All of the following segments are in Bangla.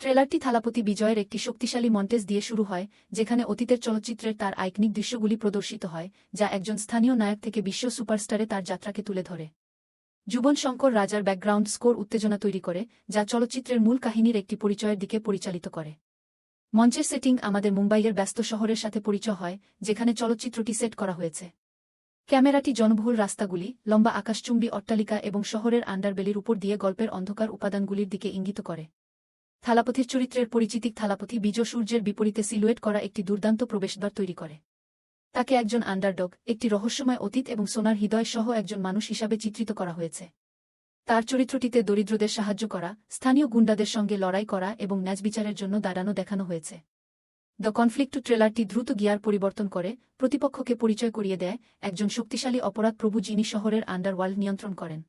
ট্রেলারটি থালাপতি বিজয়ের একটি শক্তিশালী মন্টেজ দিয়ে শুরু হয়, যেখানে অতীতের চলচ্চিত্রের তার আইকনিক দৃশ্যগুলি প্রদর্শিত হয়, যা একজন স্থানীয় নায়ক থেকে বিশ্ব সুপারস্টারে তার যাত্রাকে তুলে ধরে। যুবন শঙ্কর রাজার ব্যাকগ্রাউন্ড স্কোর উত্তেজনা তৈরি করে, যা চলচ্চিত্রের মূল কাহিনীর একটি পরিচয়ের দিকে পরিচালিত করে। মঞ্চের সেটিং আমাদের মুম্বাইয়ের ব্যস্ত শহরের সাথে পরিচয় হয়, যেখানে চলচ্চিত্রটি সেট করা হয়েছে। ক্যামেরাটি জনবহুল রাস্তাগুলি, লম্বা আকাশচুম্বী অট্টালিকা এবং শহরের আন্ডারবেলির উপর দিয়ে গল্পের অন্ধকার উপাদানগুলির দিকে ইঙ্গিত করে। থালাপথির চরিত্রের পরিচিতিক থালাপথি বীজ সূর্যের বিপরীতে সিলুয়েট করা একটি দুর্দান্ত প্রবেশদ্বার তৈরি করে। তাকে একজন আন্ডারডগ, একটি রহস্যময় অতীত এবং সোনার হৃদয় সহ একজন মানুষ হিসাবে চিত্রিত করা হয়েছে। তার চরিত্রটিতে দরিদ্রদের সাহায্য করা, স্থানীয় গুন্ডাদের সঙ্গে লড়াই করা এবং ন্যাজবিচারের জন্য দাঁড়ানো দেখানো হয়েছে। দ্য কনফ্লিক্ট ট্রেলারটি দ্রুত গিয়ার পরিবর্তন করে, প্রতিপক্ষকে পরিচয় করিয়ে দেয়, একজন শক্তিশালী অপরাধ প্রভু যিনি শহরের আন্ডারওয়ার্ল্ড নিয়ন্ত্রণ করেন।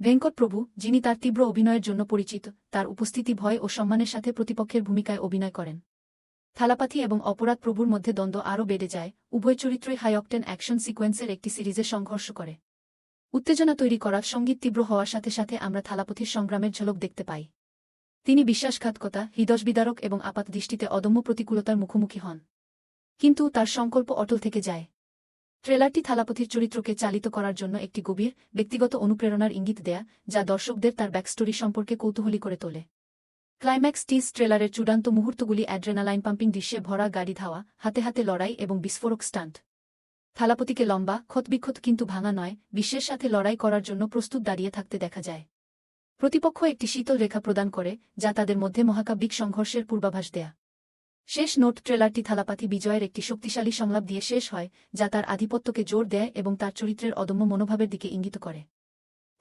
ভেঙ্কট প্রভু যিনি তার তীব্র অভিনয়ের জন্য পরিচিত, তার উপস্থিতি ভয় ও সম্মানের সাথে প্রতিপক্ষের ভূমিকায় অভিনয় করেন। থালাপাথি এবং অপরাধ প্রভুর মধ্যে দ্বন্দ্ব আরও বেড়ে যায়, উভয় চরিত্রই হাই অকটেন অ্যাকশন সিকোয়েন্সের একটি সিরিজে সংঘর্ষ করে। উত্তেজনা তৈরি করা, সংগীত তীব্র হওয়ার সাথে সাথে আমরা থালাপথির সংগ্রামের ঝলক দেখতে পাই। তিনি বিশ্বাসঘাতকতা হৃদয়বিদারক এবং আপাত দৃষ্টিতে অদম্য প্রতিকূলতার মুখোমুখি হন। কিন্তু তার সংকল্প অটল থেকে যায়। ট্রেলারটি থালাপথির চরিত্রকে চালিত করার জন্য একটি গভীর, ব্যক্তিগত অনুপ্রেরণার ইঙ্গিত দেয়া, যা দর্শকদের তার ব্যাকস্টোরি সম্পর্কে কৌতূহলী করে তোলে। ক্লাইম্যাক্স টিজ ট্রেলারের চূড়ান্ত মুহূর্তগুলি অ্যাড্রেনালাইন পাম্পিং দৃশ্যে ভরা গাড়ি ধাওয়া, হাতে হাতে লড়াই এবং বিস্ফোরক স্টান্ট। থালাপতিকে লম্বা ক্ষতবিক্ষত কিন্তু ভাঙা নয়, বিশ্বের সাথে লড়াই করার জন্য প্রস্তুত দাঁড়িয়ে থাকতে দেখা যায়। প্রতিপক্ষ একটি শীতল রেখা প্রদান করে, যা তাদের মধ্যে মহাকাব্যিক সংঘর্ষের পূর্বাভাস দেয়া। শেষ নোট ট্রেলারটি থালাপাতি বিজয়ের একটি শক্তিশালী সংলাপ দিয়ে শেষ হয়, যা তার আধিপত্যকে জোর দেয় এবং তার চরিত্রের অদম্য মনোভাবের দিকে ইঙ্গিত করে।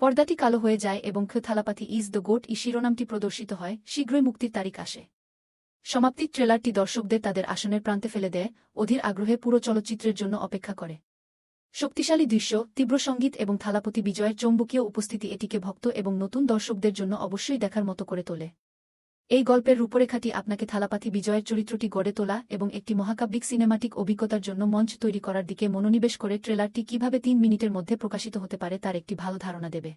পর্দাটি কালো হয়ে যায় এবং খ থালাপাতি ইজ দ্য গোট ই শিরোনামটি প্রদর্শিত হয়, শীঘ্রই মুক্তির তারিখ আসে। সমাপ্তির ট্রেলারটি দর্শকদের তাদের আসনের প্রান্তে ফেলে দেয়, অধীর আগ্রহে পুরো চলচ্চিত্রের জন্য অপেক্ষা করে। শক্তিশালী দৃশ্য, তীব্র সংগীত এবং থালাপতি বিজয়ের চৌম্বকীয় উপস্থিতি এটিকে ভক্ত এবং নতুন দর্শকদের জন্য অবশ্যই দেখার মতো করে তোলে। এই গল্পের রূপরেখাটি আপনাকে থালাপাথি বিজয়ের চরিত্রটি গড়ে তোলা এবং একটি মহাকাব্যিক সিনেমাটিক অভিজ্ঞতার জন্য মঞ্চ তৈরি করার দিকে মনোনিবেশ করে ট্রেলারটি কীভাবে তিন মিনিটের মধ্যে প্রকাশিত হতে পারে তার একটি ভালো ধারণা দেবে।